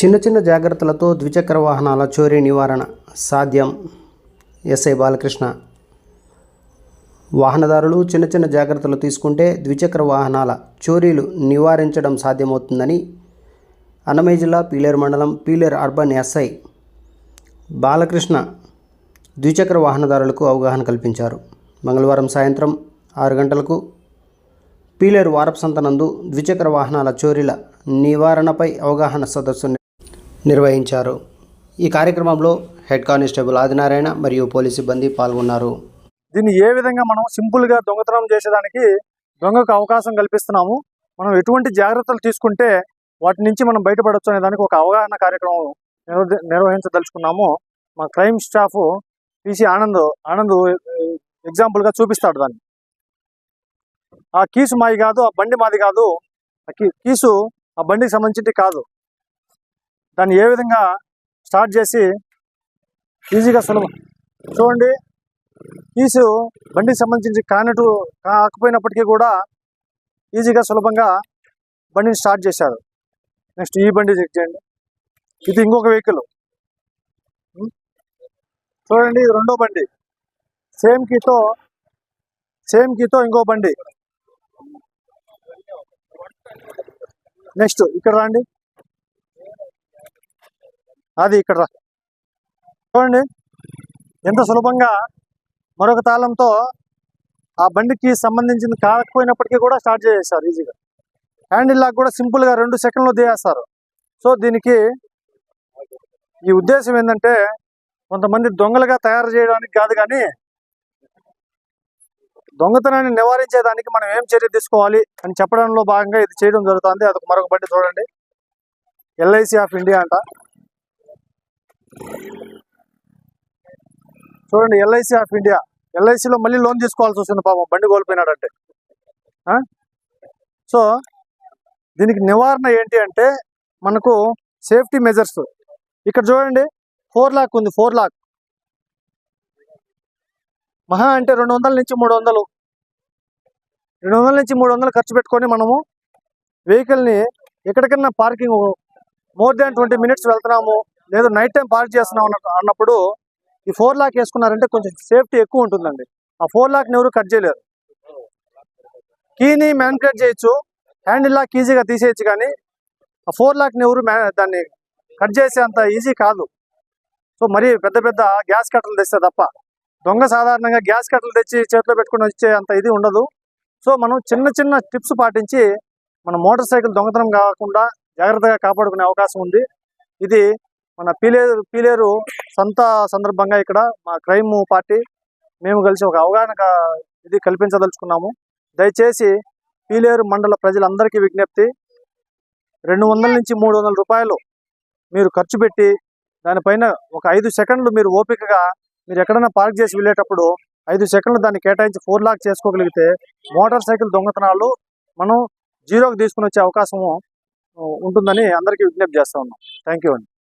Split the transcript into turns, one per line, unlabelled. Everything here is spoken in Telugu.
చిన్న చిన్న జాగ్రత్తలతో ద్విచక్ర వాహనాల చోరీ నివారణ సాధ్యం. ఎస్ఐ బాలకృష్ణ. వాహనదారులు చిన్న చిన్న జాగ్రత్తలు తీసుకుంటే ద్విచక్ర వాహనాల చోరీలు నివారించడం సాధ్యమవుతుందని అన్నమయ్య జిల్లా పీలేరు మండలం పీలేరు అర్బన్ ఎస్ఐ బాలకృష్ణ ద్విచక్ర వాహనదారులకు అవగాహన కల్పించారు. మంగళవారం సాయంత్రం ఆరు గంటలకు పీలేరు వారపు సంతనందు ద్విచక్ర వాహనాల చోరీల నివారణపై అవగాహన సదస్సు నిర్వహించారు. ఈ కార్యక్రమంలో హెడ్ కానిస్టేబుల్ ఆదినారాయణ మరియు పోలీస్ సిబ్బంది పాల్గొన్నారు.
దీన్ని ఏ విధంగా మనం సింపుల్గా దొంగతనం చేసేదానికి దొంగకు అవకాశం కల్పిస్తున్నాము. మనం ఎటువంటి జాగ్రత్తలు తీసుకుంటే వాటి నుంచి మనం బయటపడవచ్చు అనే దానికి ఒక అవగాహన కార్యక్రమం నిర్వహించదలుచుకున్నాము. మా crime staff PC Anand Anand ఎగ్జాంపుల్గా చూపిస్తాడు దాన్ని. ఆ కీసు మాది కాదు ఆ బండి మాది కాదు ఆ కీ- కీసు ఆ బండికి సంబంధించింది కాదు. దాన్ని ఏ విధంగా స్టార్ట్ చేసి ఈజీగా సులభం. చూడండి పీసు బండికి సంబంధించి కానట్టు కాకపోయినప్పటికీ కూడా ఈజీగా సులభంగా బండిని స్టార్ట్ చేశారు. నెక్స్ట్ ఈ బండి చెక్ చేయండి. ఇది ఇంకొక వెహికల్. చూడండి ఇది రెండో బండి. సేమ్ కీతో సేమ్ కీతో ఇంకో బండి. నెక్స్ట్ ఇక్కడ రండి. అది ఇక్కడ చూడండి. ఎంత సులభంగా మరొక తాళంతో ఆ బండికి సంబంధించింది కాకపోయినప్పటికీ కూడా స్టార్ట్ చేసేస్తారు ఈజీగా. హ్యాండిల్ లాక్ కూడా సింపుల్గా రెండు సెకండ్లో తీసేస్తారు. సో దీనికి ఈ ఉద్దేశం ఏంటంటే కొంతమంది దొంగలుగా తయారు చేయడానికి కాదు కానీ దొంగతనాన్ని నివారించేదానికి మనం ఏం చర్య తీసుకోవాలి అని చెప్పడంలో భాగంగా ఇది చేయడం జరుగుతుంది. అదొక మరొక బండి చూడండి. ఎల్ఐసి ఆఫ్ ఇండియా అంట. చూడండి ఎల్ఐసి ఆఫ్ ఇండియా ఎల్ఐసిలో మళ్ళీ లోన్ తీసుకోవాల్సి వస్తుంది పాపం బండి కోల్పోయినాడంటే. ఆ? సో దీనికి నివారణ ఏంటి అంటే మనకు సేఫ్టీ మెజర్స్ ఇక్కడ చూడండి ఫోర్ లాక్ ఉంది ఫోర్ లాక్ మహా అంటే రెండు వందల నుంచి మూడు వందలు. రెండు వందల నుంచి మూడు వందలు ఖర్చు పెట్టుకొని మనము వెహికల్ని ఎక్కడికైనా parking more than twenty minutes వెళ్తున్నాము. లేదు నైట్ టైం పార్క్ చేస్తున్నాం అన్నప్పుడు ఈ ఫోర్ లాక్ వేసుకున్నారంటే కొంచెం సేఫ్టీ ఎక్కువ ఉంటుందండి. ఆ ఫోర్ లాక్ని ఎవరు కట్ చేయలేరు. కీని మ్యానిపులేట్ చేయొచ్చు హ్యాండిల్ లాక్ ఈజీగా తీసేయచ్చు కానీ ఆ ఫోర్ లాక్ని ఎవరు దాన్ని కట్ చేసే అంత ఈజీ కాదు. సో మరి పెద్ద పెద్ద గ్యాస్ కట్టలు తెస్తే తప్ప దొంగ సాధారణంగా గ్యాస్ కట్టలు తెచ్చి చేతిలో పెట్టుకుని వచ్చే అంత ఇది ఉండదు. సో మనం చిన్న చిన్న టిప్స్ పాటించి మన మోటార్ సైకిల్ దొంగతనం కాకుండా జాగ్రత్తగా కాపాడుకునే అవకాశం ఉంది. ఇది మన పీలేరు పీలేరు సొంత సందర్భంగా ఇక్కడ మా క్రైమ్ పార్టీ మేము కలిసి ఒక అవగాహన ఇది కల్పించదలుచుకున్నాము. దయచేసి పీలేరు మండల ప్రజలందరికీ విజ్ఞప్తి రెండు వందల నుంచి మూడు వందల రూపాయలు మీరు ఖర్చు పెట్టి దానిపైన ఒక ఐదు సెకండ్లు మీరు ఓపికగా మీరు ఎక్కడైనా పార్క్ చేసి వెళ్ళేటప్పుడు ఐదు సెకండ్లు దాన్ని కేటాయించి ఫోర్ లాక్ చేసుకోగలిగితే మోటార్ సైకిల్ దొంగతనాలు మనం జీరోకి తీసుకుని వచ్చే అవకాశము ఉంటుందని అందరికీ విజ్ఞప్తి చేస్తా ఉన్నాం. థ్యాంక్ యూ అండి.